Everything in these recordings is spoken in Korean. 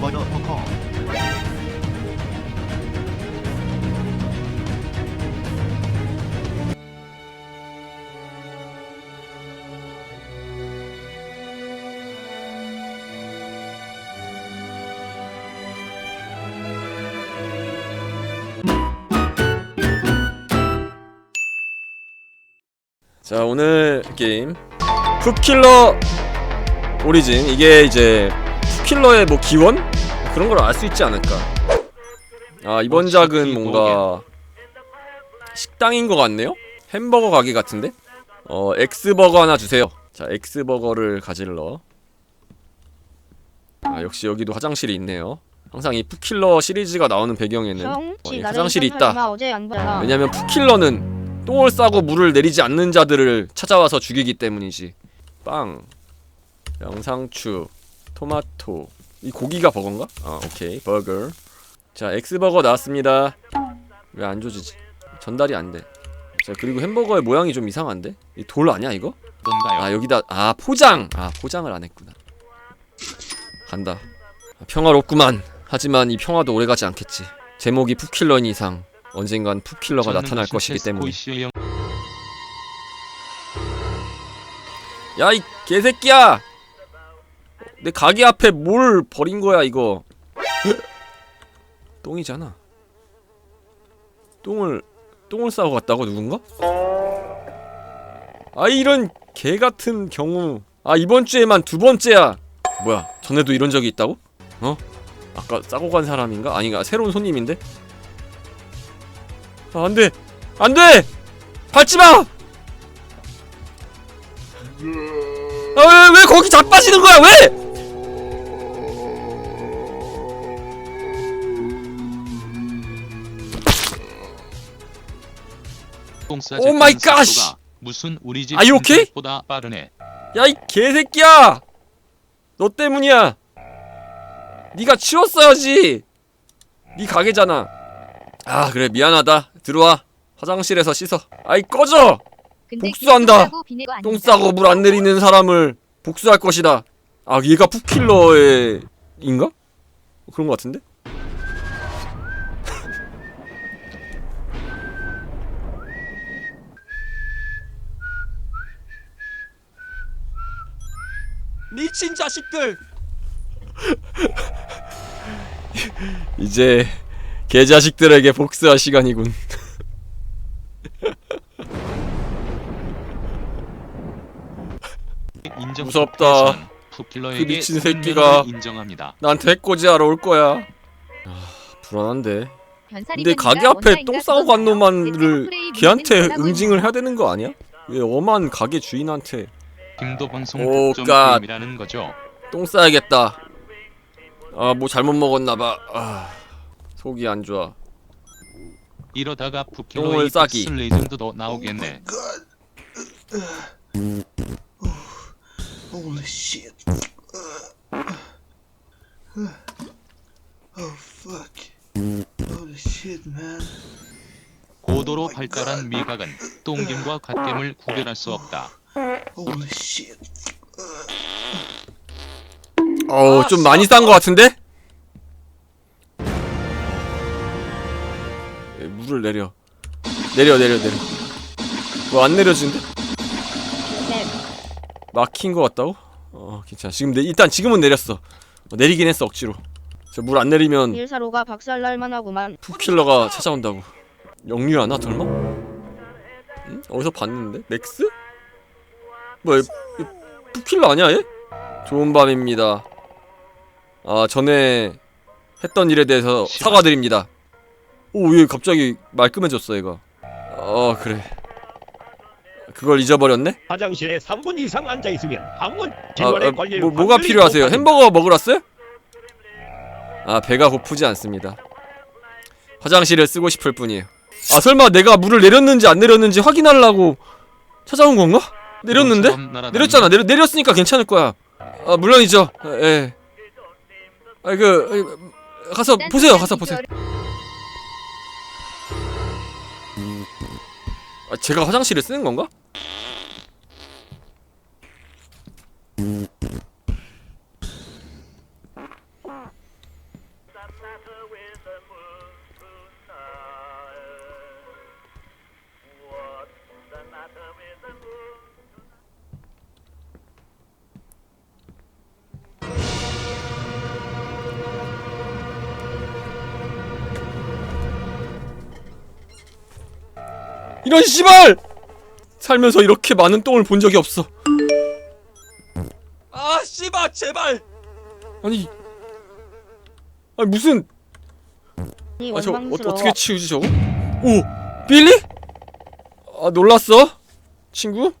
머더 퍼커. 자 오늘 게임 푸킬러 오리진. 이게 이제 푸킬러의 뭐 기원? 그런 걸 알 수 있지 않을까. 아 이번 작은 뭔가 식당인 것 같네요? 햄버거 가게 같은데? 어 엑스버거 하나 주세요. 자 엑스버거를 가질러. 아 역시 여기도 화장실이 있네요. 항상 이 푸킬러 시리즈가 나오는 배경에는 형, 어, 이 화장실이 있다? 왜냐면 푸킬러는 똥을 싸고 물을 내리지 않는 자들을 찾아와서 죽이기 때문이지. 빵, 영상추, 토마토. 이 고기가 버거인가? 아 오케이 버거. 자 엑스버거 나왔습니다. 왜 안 조지지? 전달이 안 돼. 자 그리고 햄버거의 모양이 좀 이상한데? 이 돌 아니야 이거? 뭔가요? 아 여기다 아 포장. 아 포장을 안 했구나. 간다. 아, 평화롭구만. 하지만 이 평화도 오래가지 않겠지. 제목이 푸킬러인 이상 언젠간 푸킬러가 나타날 것이기 때문에. 스코이시의 야이 개새끼야! 내 가게 앞에 뭘 버린 거야 이거? 똥이잖아. 똥을 똥을 싸고 갔다고 누군가? 아 이런 개 같은 경우. 아 이번 주에만 두 번째야. 뭐야? 전에도 이런 적이 있다고? 어? 아까 싸고 간 사람인가? 아니가 새로운 손님인데? 아, 안 돼! 안 돼! 밟지 마! 아, 왜, 왜 거기 자빠지는 거야, 왜? 똥싸 오 마이 갓! 무슨 우리 집 Are you okay? 보다 빠르네. 야, 이 개새끼야! 너 때문이야! 네가 치웠어야지! 네 가게잖아. 아, 그래, 미안하다. 들어와. 화장실에서 씻어. 아이, 꺼져! 복수한다. 똥 싸고 물 안 내리는 사람을 복수할 것이다. 아, 얘가 푸킬러의 인가? 그런 것 같은데? 미친 자식들 이제 개자식들에게 복수할 시간이군. 인정 무섭다. 그 미친 새끼가. 인정합니다. 나한테 해코지하러 올 거야. 아, 불안한데. 근데. 가게 앞에 똥 싸고 간? 놈만을 걔한테 응징을 해야 되는 거 아니야? 왜 엄한 가게 주인한테 김도 방송 오, 독점 갓. 게임이라는 거죠. 똥 싸야겠다. 아, 뭐 잘못 먹었나 봐. 아, 속이 안 좋아. 이러다가 똥을 푸킬러의 싸기. 스 레전드도 나오겠네. Holy shit Oh fuck Holy shit man 고도로 발달한 미각은 똥김과 갓김을 구별할 수 없다. Holy shit 어우, 좀 많이 싼 거 같은데? 예, 물을 내려. 내려, 내려, 내려. 뭐 안 내려지는데? 네. 막힌 거 같다고? 어, 괜찮아. 지금 내, 일단 지금은 내렸어. 어, 내리긴 했어, 억지로. 저 물 안 내리면 일사로가 박살날 만 하구만. 푸킬러가 찾아온다고. 영유하나 설마? 응? 어디서 봤는데? 맥스? 뭐야? 푸킬러 아니야 얘? 좋은 밤입니다. 아 전에 했던 일에 대해서 사과드립니다. 오얘 갑자기 말끔해졌어 얘가. 어 그래. 그걸 잊어버렸네? 화장실에 3분 이상 앉아 있으면 항문 아, 질환에 아, 걸릴 뭐, 뭐가 확률이 필요하세요? 높아진다. 햄버거 먹으러 왔어요? 아 배가 고프지 않습니다. 화장실을 쓰고 싶을 뿐이에요. 아 설마 내가 물을 내렸는지 안 내렸는지 확인하려고 찾아온 건가? 내렸는데? 날아다니는 내렸잖아. 내려, 내렸으니까 괜찮을 거야. 아 물론이죠. 아, 예. 아 그 가서 보세요. 가서 보세요. 아, 제가 화장실을 쓰는 건가? 이런 씨발! 살면서 이렇게 많은 똥을 본 적이 없어. 아 씨발 제발 아니, 아니 무슨 이아저 어. 어떻게 치우지 저거? 오 빌리? 아 놀랐어? 친구?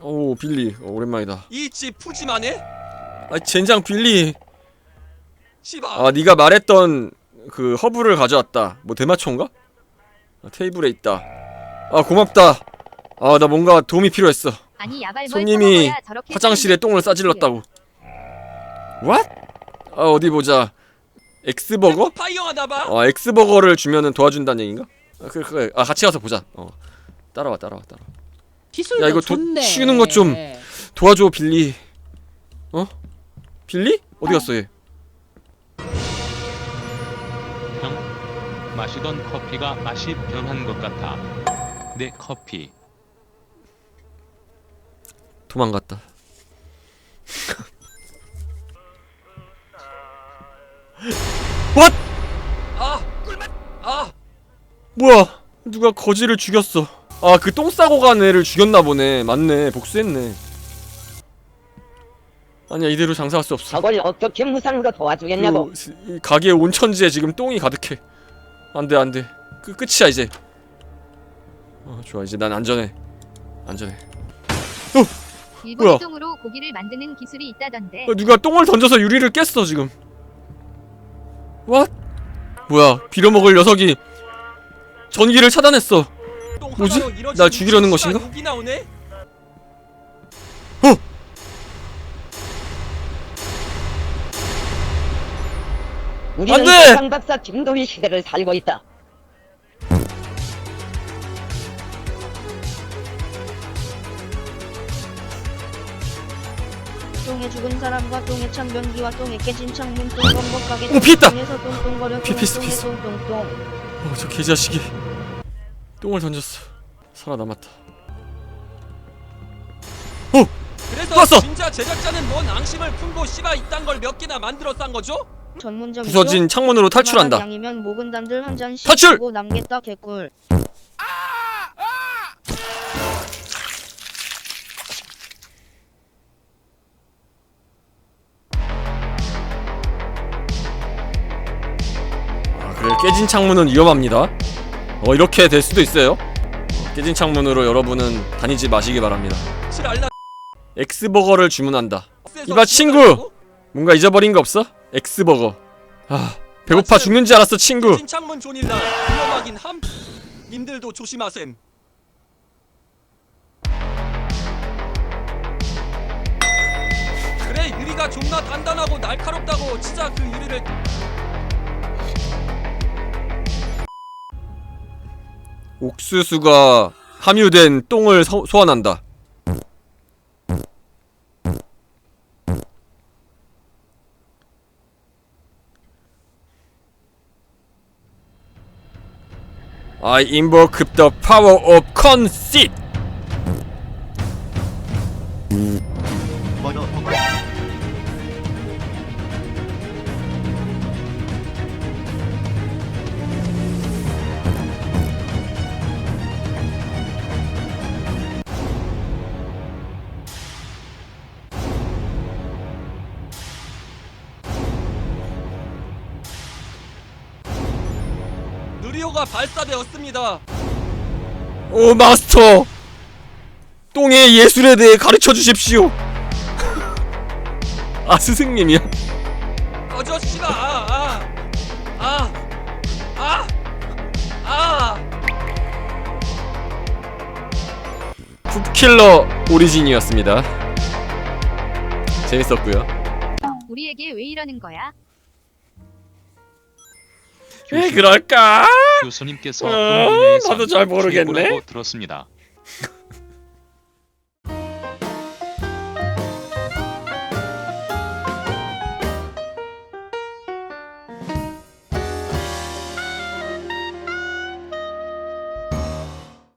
오 빌리 어, 오랜만이다. 이 집 푸짐한 해? 아 젠장 빌리. 씨발 아 네가 말했던 그 허브를 가져왔다. 뭐 대마초인가? 아, 테이블에 있다. 아 고맙다. 아 나 뭔가 도움이 필요했어. 아니 야발 손님이 화장실에 똥을 싸질렀다고. What? 아 어디 보자. 엑스버거? 어 엑스버거를 주면은 도와준다는 얘긴가? 아, 그래 그래. 아 같이 가서 보자. 어 따라와 따라와 따라. 와 기술도 야, 이거 도- 좋네. 치우는 것 좀. 도와줘 빌리. 어? 빌리? 어디 갔어 얘? 형, 마시던 커피가 맛이 변한 것 같아. 내 커피. 도망갔다. What? 아 꿀맛 아 뭐야? 누가 거지를 죽였어. 아, 그 똥 싸고 간 애를 죽였나 보네. 맞네. 복수했네. 아니야, 이대로 장사할 수 없어. 저걸 어떻게 무상으로 도와주겠냐고. 그, 이 가게 온천지에 지금 똥이 가득해. 안 돼, 안 돼. 그 끝이야, 이제. 어, 좋아. 이제 난 안전해. 안전해. 일본 뭐야? 똥으로 고기를 만드는 기술이 있다던데. 어, 누가 똥을 던져서 유리를 깼어, 지금. What? 뭐야? 빌어먹을 녀석이 전기를 차단했어. 똥 뭐지? 날 죽이려는 것인가? 나오네 우리는 안 돼! 세상 박사 김도희 시대를 살고 있다. 똥에 죽은 사람과 똥에 찬 변기와 똥에 깨진 창문 똥 번복하게 오, 피했다! 똥에서 똥똥거려 피- 피했어, 똥에 피했어. 똥똥똥. 어, 저 개자식이 똥을 던졌어. 살아남았다. 그래서 또 왔어! 진짜 제작자는 뭔 앙심을 품고 씨발 이딴 걸 몇 개나 만들어 싼 거죠? 전문적이죠. 부서진 창문으로 탈출한다. 양이면 목은 단들 한 잔씩 탈출! 주고 남겠다 개꿀. 깨진 창문은 위험합니다. 어 이렇게 될 수도 있어요. 어, 깨진 창문으로 여러분은 다니지 마시기 바랍니다. 엑스버거를 주문한다. 이봐, 친구! 뭔가 잊어버린 거 없어? 엑스버거. 아 배고파 죽는 줄 알았어 친구. 깨진 창문 존일라 위험하긴 함 님들도 조심하셈 그래 유리가 존나 단단하고 날카롭다고 진짜 그 유리를 옥수수가 함유된 똥을 소, 소환한다. I invoke the power of conceit. 누리호가 발사되었습니다 오 마스터. 똥의 예술에 대해 가르쳐 주십시오. 아 스승님이야. 씨발 아아아아 아, 아, 아. 풋킬러 오리진이었습니다. 재밌었고요. 우리에게 왜 이러는 거야? 왜 그럴까? 교수님께서 분야에선 나도 잘 모르겠네. 들었습니다.